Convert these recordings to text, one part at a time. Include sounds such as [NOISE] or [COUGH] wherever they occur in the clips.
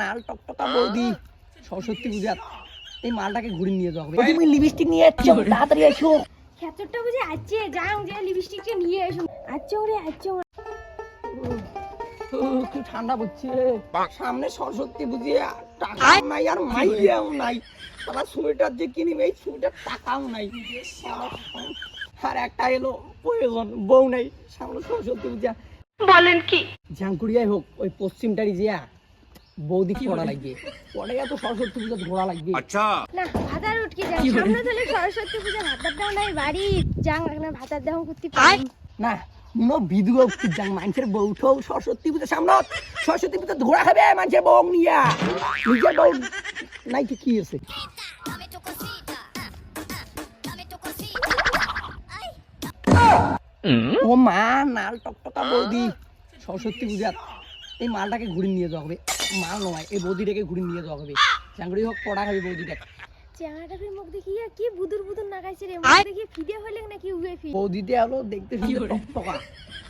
মাল টকটকা বৌদি। সরস্বতী পূজা। এই মালটাকে ঘুরে নিয়ে যাও। তুমি লিপস্টিক নিয়ে যাচ্ছ তাড়াতাড়ি এসো। খেচরটা বুঝে আছে যাও যে লিপস্টিকটা নিয়ে এসো। আচ্ছা ওরে আচ্ছা কি ঠান্ডা পড়ছে। সামনে সরস্বতী টাকাও নাই আর মাইয়াও নাই। সোয়েটার যে কিনিবে এই সোয়েটার টাকাও নাই। আর একটা এলো প্রয়োজন বউ নাই। সামনে সরস্বতী পূজা। বলেন কি? ঝাঙ্কুড়িয়াই হোক ওই পশ্চিমটারি জিয়া বৌদি পড়া লাগবে পরে এত সরস্বতী পূজা ঘোরা লাগবে না ভাতার উঠকে যাও সামনে ধরে সরস্বতী পূজা ভাতারটাও নাই বাড়ি। যাং না ভাতার দেহ করতে পারি না যাং মানুষের বউ ঠৌ সরস্বতী পূজা সামনে সরস্বতী পূজা ধোড়া খাবে মানুষের বউ নিয়া। নিজের বউ নাই কি কি আছে? ও মা নাল টকটকা বৌদি। সরস্বতী পূজা এই মালটাকে ঘুরে নিয়ে যাওয়া হবে। মাল নয় এই বৌদিটাকে ঘুরে নিয়ে যাওয়া হবে। চাঙ্গুড়ি হোক পড়া খাবে বৌদিটাকে চেহারাটার মুখ দেখিয়া কি বুদুর বুদুর নাগাইছে রে মুখ দেখিয়ে ফিদে হইলে নাকি উয়ে ফি বৌদিতে হলো দেখতে শুনতে টকটকা।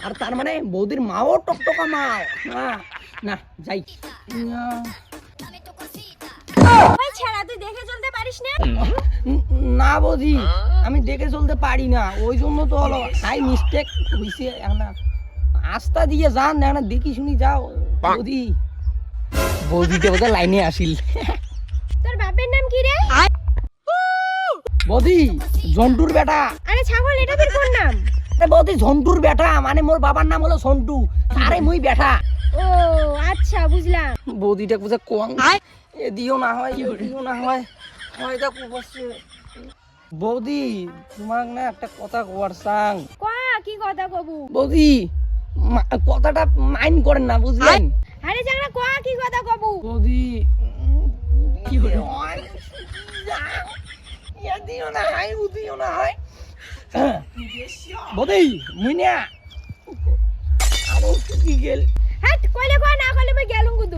আর তার মানে বৌদির মাও টকটকা মা না না যাই। ভাই ছেড়া তুই দেখে চলতে পারিস না? না বৌদি আমি দেখে চলতে পারি না। ওই জন্য তো হলো হাই মিস্টেক হয়েছে এখন আস্তা দিয়ে যান এখন দেখি শুনি যাও। বৌদি। বৌদিতে বোধহয় লাইনে আসিল। তোর বাপের নাম কি রে? বৌদি জন্টুর বেটা। আরে ছাগল এটা তোর কোন নাম? আরে বৌদি ঝন্টুর বেটা মানে মোর বাবার নাম হলো সন্টু আরে মুই বেটা। ও আচ্ছা বুঝলাম। বৌদিটা বুঝে কোয়াং। এ দিও না হয় এ দিও না হয়। হয় তা কুবাসে বৌদি তোমার না একটা কথা কোয়ার সাং। কা কি কথা কবু? বৌদি কথাটা মাইন্ড করেন না বুঝলেন? আরে জানা কা কি কথা কবু? বৌদি। কি হলো? ইয়া দিও না হয় উ দিও না হয় বৌদি মুই না আরও কি গেল? হাট কইলে কয় না কইলে মই গেলুম গুদু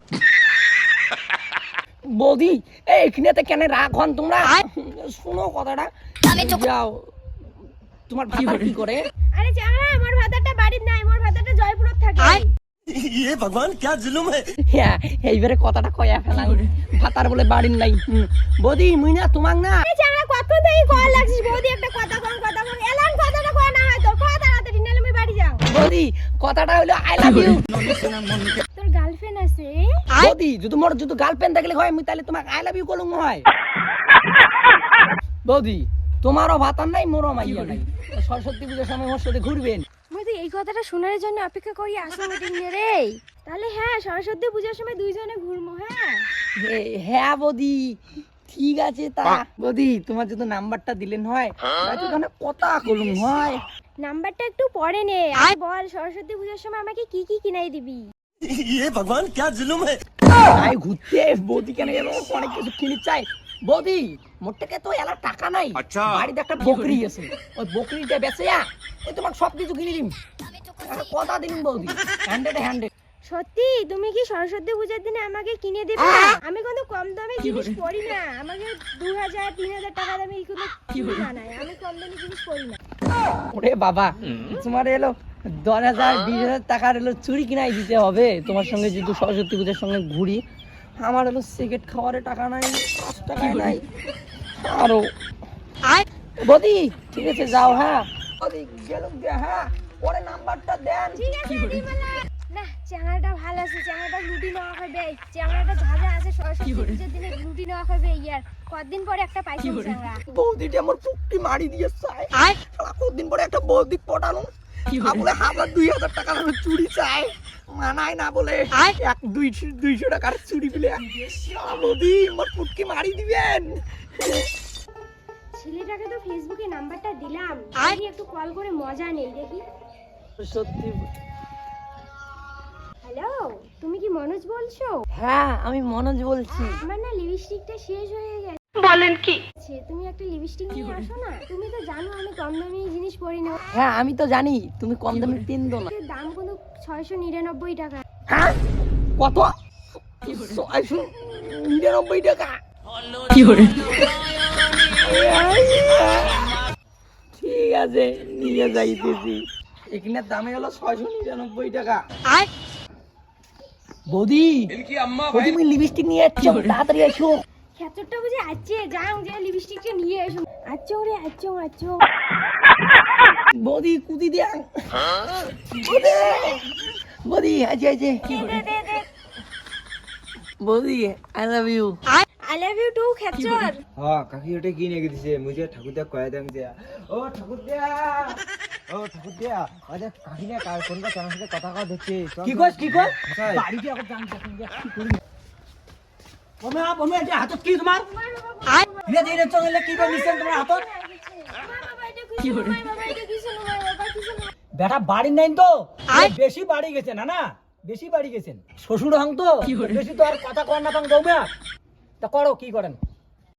বৌদি এই এখানেতে কেন রাখন তোমরা? শোনো কথাটা। যাও। তোমার ভাতা কি করে? আরে জানা আমার ভাতারটা বাড়ির নাই আমার ভাতারটা জয়পুরত থাকে। হ্যাঁ [LAUGHS] এইবারে কথাটা কয়া ফেলা। ভাতার বলে বাড়ির নাই। বৌদি মুই না তোমাক না। আরে জানা কত দেই কল লাগছিস বৌদি? একটা কথা কোন কথা কোন এলান কথাটা কয় না হয় তোর কথা তাড়াতাড়ি নালে মই বাড়ি যাও। বৌদি কথাটা হলো আই লাভ ইউ তোর গার্লফ্রেন্ড আছে? বৌদি যদি মোর যদি গার্লফ্রেন্ড থাকলে হয় মুই তাহলে তোমাক আই লাভ ইউ কলুম হয়। [LAUGHS] বৌদি তোমারও ভাতার নাই মোরও মাইয়া নাই। সরস্বতী পুজোর সময় মোর সাথে ঘুরবেন। তো এই কথাটা শোনার জন্য অপেক্ষা করি আসো মিটিং নিয়ে রে। তাহলে হ্যাঁ সরস্বতী পূজার সময় দুইজনে ঘুরবো হ্যাঁ? হ্যাঁ বৌদি ঠিক আছে তা। বৌদি তোমার যদি নাম্বারটা দিলেন হয় তাহলে ওখানে কথা কলুম হয়। নাম্বারটা একটু পরে নে আর বল সরস্বতী পূজার সময় আমাকে কি কি কিনাই দিবি? তাই ঘুরতে বৌদি কেন এলো অনেক কিছু কিনে চাই বৌদি মোর থেকে তো এলা টাকা নাই। বাড়িতে একটা বকরি আছে। ওই বকরিটা বেচে যা ওই তোমার সব কিছু কিনে দিম। কথা দিন বৌদি হ্যান্ডেড হ্যান্ডেড সত্যি? তুমি কি সরস্বতী পূজার দিনে আমাকে কিনে দেবে? আমি কিন্তু কম দামে জিনিস পরি না। আমাকে দু হাজার তিন হাজার টাকা দামে কোনো জিনিস বানাই আমি কম দামে জিনিস পরি না। ওরে বাবা তোমার এলো দশ হাজার বিশ হাজার টাকার এলো চুরি কিনাই দিতে হবে। তোমার সঙ্গে যদি সরস্বতী পুজোর সঙ্গে ঘুরি আমার হলো সিগারেট খাওয়ারে টাকা নাই টাকা নাই। আরও। বদি ঠিক আছে যাও হ্যাঁ। বদি গেলুম দিয়ে হ্যাঁ। পরে নাম্বারটা দেন। ঠিক আছে না চ্যাংড়াটা ভালো আছে চ্যাংড়াটা লুটি নেওয়া হবে চ্যাংড়াটা ঝাঁঝা আছে সরস্বতী পূজার দিনে লুটি নেওয়া হবে ইয়ার। কদিন পরে একটা পাইছি চ্যাংড়া বৌদিটা আমার পুকটি মারি দিয়ে শালা কতদিন পরে একটা বৌদি পটানো। বলে? হাজার দুই হাজার টাকা চুরি চায় মানায় না বলে এক দুইশো দুইশো টাকার চুরি পেলে বৌদি আমার পুটকি মারি দিবেন। ছেলেটাকে তো ফেসবুকে নাম্বারটা দিলাম। দেখি একটু কল করে মজা নেই দেখি। সত্যি। হ্যালো তুমি কি মনোজ বলছো? হ্যাঁ আমি মনোজ বলছি। আমার না লিপস্টিকটা শেষ হয়ে গেছে। বলেন কি? তুমি একটা লিপস্টিক নিয়ে আসো না? তুমি তো জানো আমি কম দামি জিনিস পরি না। হ্যাঁ আমি তো জানি তুমি কম দামে কিনতো না। দাম কিন্তু ছয়শো নিরানব্বই টাকা। হ্যাঁ? কত? ছয়শো নিরানব্বই টাকা? ঠিক আছে নিয়ে যাইতেছি। এখানে দামে হলো ছয়শো নিরানব্বই টাকা। বৌদি বৌদি তুমি লিপস্টিক নিয়ে যাচ্ছ তাড়াতাড়ি এসো। খেচরটা বুঝে আছে যাও যে লিপস্টিকটা নিয়ে এসো। আচ্ছা ওরে আচ্ছা আচ্ছা বৌদি কুদি দিয়া বৌদি বৌদি আছে আছে I love you I love you too খেচর হ্যাঁ কাকি ওটা কি নিয়ে দিছে মুঝে ঠাকুর দা কয়ে দেন যে ও ঠাকুর দিয়া ও ঠাকুর দিয়া আরে কাকি না কার কেন সাথে কথা কথা কি কি কস? কোথায়? বাড়িতে এখন জান কি করি। হাতত কি তোমার? ধীরে ধীরে চলে কি নিছেন তোমার হাতত? কি বেটা বাড়ি নাই তো। বেশি বাড়ি গেছে না না বেশি বাড়ি গেছেন। শ্বশুর হং তো। বেশি তো আর কথা কর না পাং তা করো কি করেন?